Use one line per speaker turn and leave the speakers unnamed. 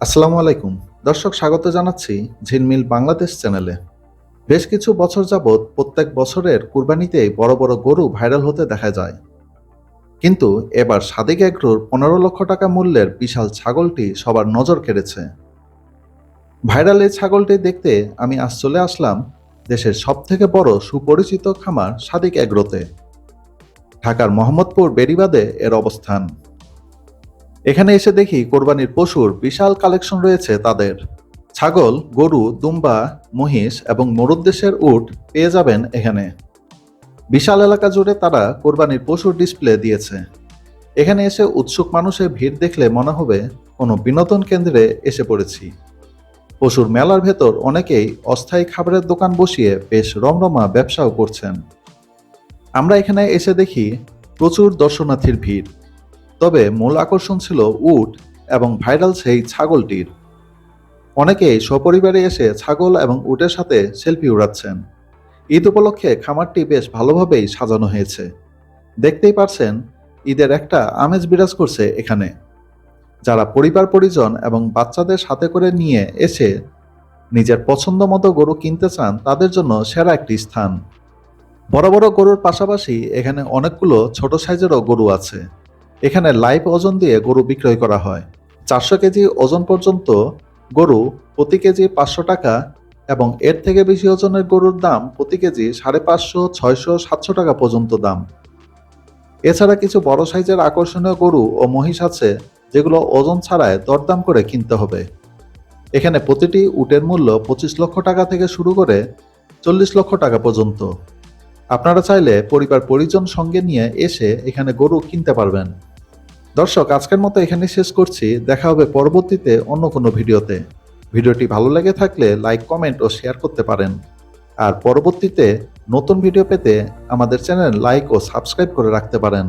আসসালামু আলাইকুম। দর্শক, স্বাগত জানাচ্ছি ঝিলমিল বাংলাদেশ চ্যানেলে। বেশ কিছু বছর যাবৎ প্রত্যেক বছরের কুরবানিতেই বড় বড় গরু ভাইরাল হতে দেখা যায়। কিন্তু এবার সাদিক এগ্রোর পনেরো লক্ষ টাকা মূল্যের বিশাল ছাগলটি সবার নজর কেড়েছে। ভাইরাল এই ছাগলটি দেখতে আমি আজ চলে আসলাম দেশের সবথেকে বড় সুপরিচিত খামার সাদিক এগ্রোতে। ঢাকার মোহাম্মদপুর বেরিবাদে এর অবস্থান। এখানে এসে দেখি কোরবানির পশুর বিশাল কালেকশন রয়েছে তাদের। ছাগল, গরু, দুম্বা, মহিষ এবং মরুদ্দেশের উট পেয়ে যাবেন এখানে। বিশাল এলাকা জুড়ে তারা কোরবানির পশুর ডিসপ্লে দিয়েছে। এখানে এসে উৎসুক মানুষের ভিড় দেখলে মনে হবে কোনো বিনোদন কেন্দ্রে এসে পড়েছি। পশুর মেলার ভেতর অনেকেই অস্থায়ী খাবারের দোকান বসিয়ে বেশ রমরমা ব্যবসাও করছেন। আমরা এখানে এসে দেখি প্রচুর দর্শনার্থীর ভিড়। তবে মূল আকর্ষণ ছিল উট এবং ভাইরাল সেই ছাগলটির। অনেকেই সপরিবারে এসে ছাগল এবং উটের সাথে সেলফি উড়াচ্ছেন। ঈদ উপলক্ষে খামারটি বেশ ভালোভাবেই সাজানো হয়েছে। দেখতেই পারছেন, ঈদের একটা আমেজ বিরাজ করছে এখানে। যারা পরিবার, পরিজন এবং বাচ্চাদের সাথে করে নিয়ে এসে নিজের পছন্দ মতো গরু কিনতে চান, তাদের জন্য সেরা একটি স্থান। বড় বড় গরুর পাশাপাশি এখানে অনেকগুলো ছোট সাইজেরও গরু আছে। এখানে লাইভ ওজন দিয়ে গরু বিক্রয় করা হয়। চারশো কেজি ওজন পর্যন্ত গরু প্রতি কেজি পাঁচশো টাকা এবং এর থেকে বেশি ওজনের গরুর দাম প্রতি কেজি সাড়ে পাঁচশো, ছয়শো, সাতশো টাকা পর্যন্ত দাম। এছাড়া কিছু বড় সাইজের আকর্ষণীয় গরু ও মহিষ আছে, যেগুলো ওজন ছাড়ায় দরদাম করে কিনতে হবে। এখানে প্রতিটি উটের মূল্য পঁচিশ লক্ষ টাকা থেকে শুরু করে চল্লিশ লক্ষ টাকা পর্যন্ত। আপনারা চাইলে পরিবার পরিজন সঙ্গে নিয়ে এসে এখানে গরু কিনতে পারবেন। দর্শক, আজকের মতো এখানে শেষ করছি। দেখা হবে পরবর্তীতে অন্য কোনো ভিডিওতে। ভিডিওটি ভালো লেগে থাকলে লাইক, কমেন্ট ও শেয়ার করতে পারেন। আর পরবর্তীতে নতুন ভিডিও পেতে আমাদের চ্যানেল লাইক ও সাবস্ক্রাইব করে রাখতে পারেন।